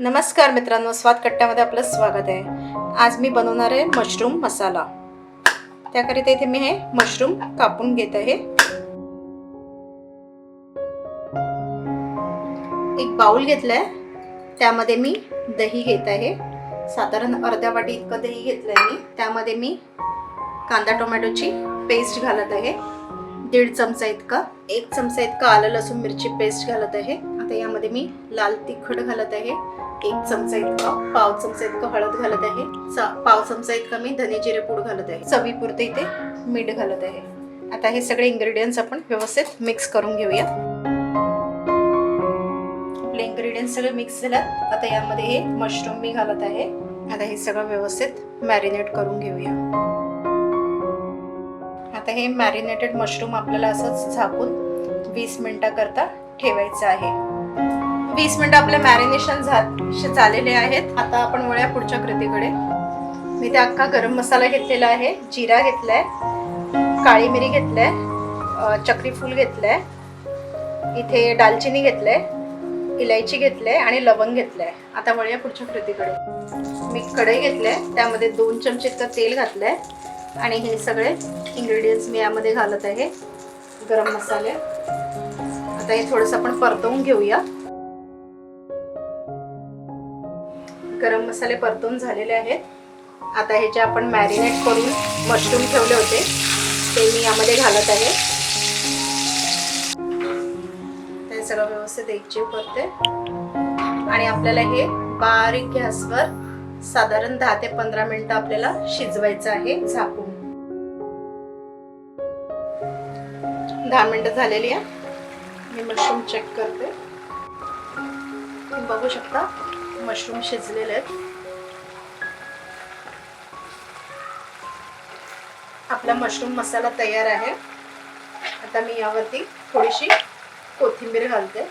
नमस्कार मित्रांनो स्वाद कट्ट्यामध्ये आपलं स्वागत आहे. आज मी बनवणार आहे मशरूम मसाला. त्याकरिता इथे मी हे मशरूम कापून घेत आहे. एक बाउल घेतलाय. त्यामध्ये मी दही घेत आहे. साधारण अर्ध्या वाटी इतकं दही घेतलंय मी. त्यामध्ये मी कांदा टोमॅटोची पेस्ट घालत आहे. दीड चमचा इतका. एक चमचा इतका आलं लसूण मिरची पेस्ट घालत आहे. आता यामध्ये मी लाल तिखट घालत आहे. एक चमचा इतका पाव चमचा इतका हळद घालत आहे. पाव चमचा इतका मी धने जिरे पूड घालत आहे. चवीपुरते इथे मीठ घालत आहे. आता हे सगळे इंग्रेडियंट्स आपण व्यवस्थित मिक्स करून घेऊया. आपले इंग्रेडियंट्स सगळे मिक्स झाल्यात. आता यामध्ये हे मशरूम मी घालत आहे. आता हे सगळं व्यवस्थित मॅरिनेट करून घेऊया. आता हे मॅरिनेटेड मशरूम आपल्याला असंच झाकून वीस मिनिटाकरता ठेवायचं आहे. वीस मिनटं आपले मॅरिनेशन झा झालेले आहेत. आता आपण वळूया पुढच्या कृतीकडे. मी ते अख्खा गरम मसाला घेतलेला आहे. जिरा घेतलाय काळी मिरी घेतलं आहे चक्रीफूल घेतलं घेतलंय इथे दालचिनी घेतलंय इलायची घेतलंय आणि लवंग घेतलंय. आता वळूया पुढच्या कृतीकडे. मी कढई घेतलंय त्यामध्ये दोन चमचे इतकं तेल घातलंय. आणि हे सगळे इंग्रेडियंट्स मी यामध्ये घालत आहे. गरम मसाले. आता हे थोडंसं आपण परतवून घेऊया. गरम मसाले परतवून झालेले आहेत. आता हे जे आपण मॅरिनेट करून मशरूम ठेवले होते ते मी यामध्ये घालत आहे. ते सगळं व्यवस्थित एकजीव करते. आणि आपल्याला हे बारीक गॅसवर साधारण दहा ते पंधरा मिनिटं आपल्याला शिजवायचं आहे झाकून. दहा मिनिटं झालेली आहे. मी मशरूम चेक करते. तुम्ही बघू शकता मशरूम शिजलेले आहेत. आपला मशरूम मसाला तयार आहे. आता मी यावरती थोडीशी कोथिंबीर घालते.